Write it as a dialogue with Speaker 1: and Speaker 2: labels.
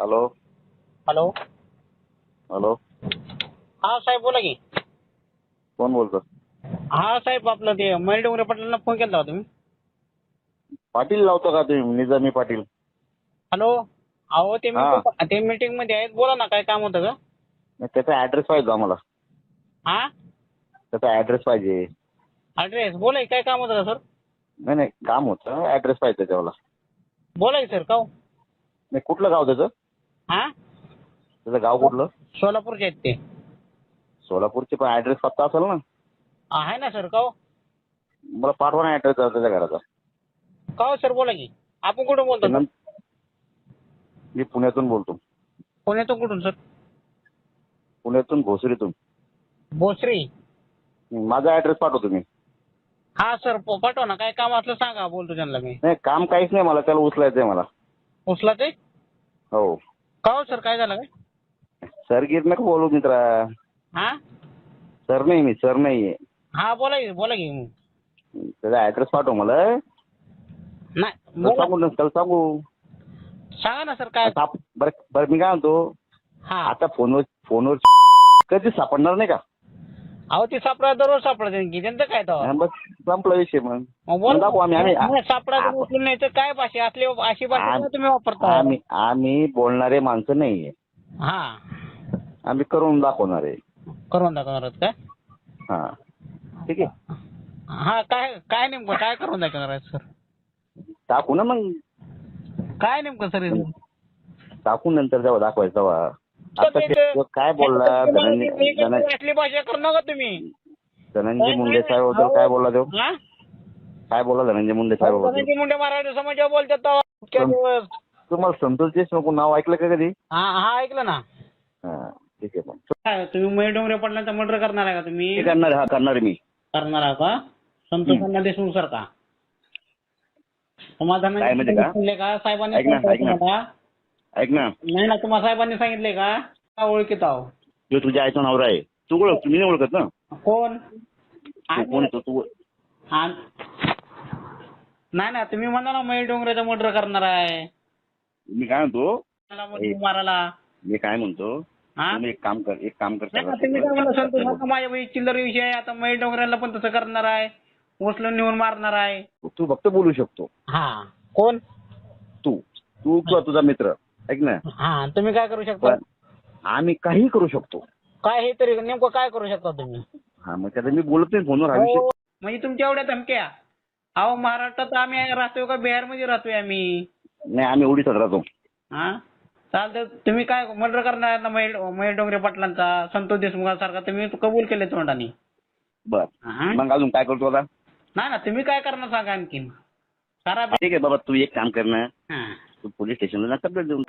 Speaker 1: Hello.
Speaker 2: Hello.
Speaker 1: Hello.
Speaker 2: हा साहेब बोला की.
Speaker 1: कोण बोलतो?
Speaker 2: हा साहेब आपलं ते मयूर डोंगरे पाटलांना फोन केला होता तुम्ही?
Speaker 1: पाटील लावतो का तुम्ही? निजामी पाटील.
Speaker 2: हॅलो. अहो ते
Speaker 1: हा.
Speaker 2: meeting- ते मीटिंगमध्ये आहेत. बोला ना काय काम होतं का?
Speaker 1: नाही, त्याचा ऍड्रेस पाहिजे आम्हाला.
Speaker 2: हा?
Speaker 1: त्याचा ऍड्रेस पाहिजे.
Speaker 2: ऍड्रेस बोला की, काय काम होतं का सर
Speaker 1: नाही नाही काम होतं. ऍड्रेस पाहिजे त्याच्यावाला.
Speaker 2: बोला की सर का हो?
Speaker 1: नाही कुठलं गाव त्याचं?
Speaker 2: हा?
Speaker 1: त्याचं गाव कुठलं?
Speaker 2: सोलापूरचे आहेत ते.
Speaker 1: सोलापूरचे पण ऍड्रेस पत्ता असेल ना?
Speaker 2: आहे ना सर का हो?
Speaker 1: मला पाठवा ना ऍड्रेस त्याच्या घराचा.
Speaker 2: का हो सर बोला की? आपण कुठून बोलतो? सर?
Speaker 1: मी पुण्यातून बोलतो.
Speaker 2: पुण्यातून कुठून सर
Speaker 1: पुण्यातून भोसरीतून
Speaker 2: भोसरी
Speaker 1: माझा ऍड्रेस पाठव तुम्ही
Speaker 2: हा सर प- पाठवा ना. काय काम असलं सांगा बोलतो त्यांना मी.
Speaker 1: नाही काम काहीच नाही मला त्याला उचलायचंय मला.
Speaker 2: उचला ते
Speaker 1: हो.
Speaker 2: का हो सर काय झालं काय?
Speaker 1: सर गिर नका बोलू मित्रा.
Speaker 2: हा?
Speaker 1: सर नाही मी सर नाहीये.
Speaker 2: हा बोला की बोला की. मग.
Speaker 1: त्याचा ऍड्रेस पाठव मला
Speaker 2: नाही
Speaker 1: त्याला
Speaker 2: बोला.
Speaker 1: सांगू ना त्याला सांगू.
Speaker 2: सांगा ना सर काय?
Speaker 1: साप- बरं बरं मी काय म्हणतो?
Speaker 2: हा.
Speaker 1: आता फोनवर फोनवर कधी सापडणार नाही का?
Speaker 2: अहो ते सापडा दररोज सापडा की त्यांचं काय तेव्हा
Speaker 1: हा, बस संपला विषय मग.
Speaker 2: मग
Speaker 1: दाखवू आम्ही. आम्ही
Speaker 2: नाही, सापडा
Speaker 1: आप-
Speaker 2: उचलून नाही तर काय भाषा? असली अशी भाषा का तुम्ही वापरता?
Speaker 1: आम्ही आम्ही बोलणारे माणसं नाहीये.
Speaker 2: हा.
Speaker 1: आम्ही करून दाखवणार. आहे
Speaker 2: करून दाखवणार आहात काय
Speaker 1: हा. ठीक आहे.
Speaker 2: हा काय काय नेमकं? काय करून दाखवणार आहेत सर?
Speaker 1: टाकू ना मग.
Speaker 2: काय नेमकं सर?
Speaker 1: टाकू नंतर जेव्हा दाखवायचं तेव्हा. काय बोलला धनंजय
Speaker 2: भाषा करू नका तुम्ही?
Speaker 1: धनंजय मुंडे साहेबबद्दल काय बोलला तो? काय बोलला धनंजय मुंडे साहेब
Speaker 2: धनंजय मुंडे मराठी समाजावर बोलतात तेव्हा इतक्या दिवस.
Speaker 1: तुम्हाला संतोष देशमुख नाव ऐकलं का कधी?
Speaker 2: हा हा ऐकलं ना.
Speaker 1: ठीक आहे मग.
Speaker 2: तुम्ही मयूर डोंगरे पाटलांचा मर्डर करणार आहे का तुम्ही?
Speaker 1: करणार हा करणार मी.
Speaker 2: करणार आहे का? संतोष अण्णा देशमुख सर का?
Speaker 1: का?
Speaker 2: सांगितले का साहेबांनी
Speaker 1: ऐक ना,
Speaker 2: नाही ना तुम्हाला साहेबांनी सांगितले का? का ओळखीत आहो?
Speaker 1: तो तुझ्या आईचा नवरा आहे तू ओळख तुम्ही नाही ओळखत ना?
Speaker 2: कोण?
Speaker 1: तू कोण येतो तू?
Speaker 2: नाही ना तुम्ही म्हणा ना मयूर डोंगरेचा मर्डर करणार आहे.
Speaker 1: मी काय म्हणतो?
Speaker 2: मला मारायला.
Speaker 1: मी काय म्हणतो?
Speaker 2: हा?
Speaker 1: तुम्ही एक काम कर एक काम कर
Speaker 2: नाही ना, तुम्ही काय संतोष माझ्या बाई चिल्लर विषय आहे. आता मयूर डोंगरेला पण तसं करणार आहे. उचलून नेऊन मारणार आहे.
Speaker 1: तू फक्त बोलू शकतो.
Speaker 2: हा. कोण?
Speaker 1: तू. तू किंवा तुझा मित्र. ऐक ना.
Speaker 2: हा तुम्ही काय करू शकता?
Speaker 1: पण आम्ही काही करू शकतो.
Speaker 2: काय हे तरी नेमकं काय करू शकता तुम्ही?
Speaker 1: हा मग त्याचा मी बोलत नाही फोनवर हा विषय
Speaker 2: हो, म्हणजे तुमच्या एवढ्या धमक्या. अहो महाराष्ट्रात आम्ही राहतोय का? बिहारमध्ये राहतोय आम्ही.
Speaker 1: नाही आम्ही ओडिसात राहतो.
Speaker 2: हा? चालतं तुम्ही काय मर्डर करणार ना महेश महेश डोंगरे पाटलांचा? संतोष देशमुखांसारखा? तुम्ही कबूल केले तोंडाने?
Speaker 1: बर.
Speaker 2: हा?
Speaker 1: मग अजून काय करतो आता?
Speaker 2: नाही ना तुम्ही काय करणार सांगा आणखीन. सारा
Speaker 1: ठीक आहे बाबा तू एक काम कर ना.
Speaker 2: हा.
Speaker 1: तू पोलीस स्टेशनला ना कंप्लेंट देऊन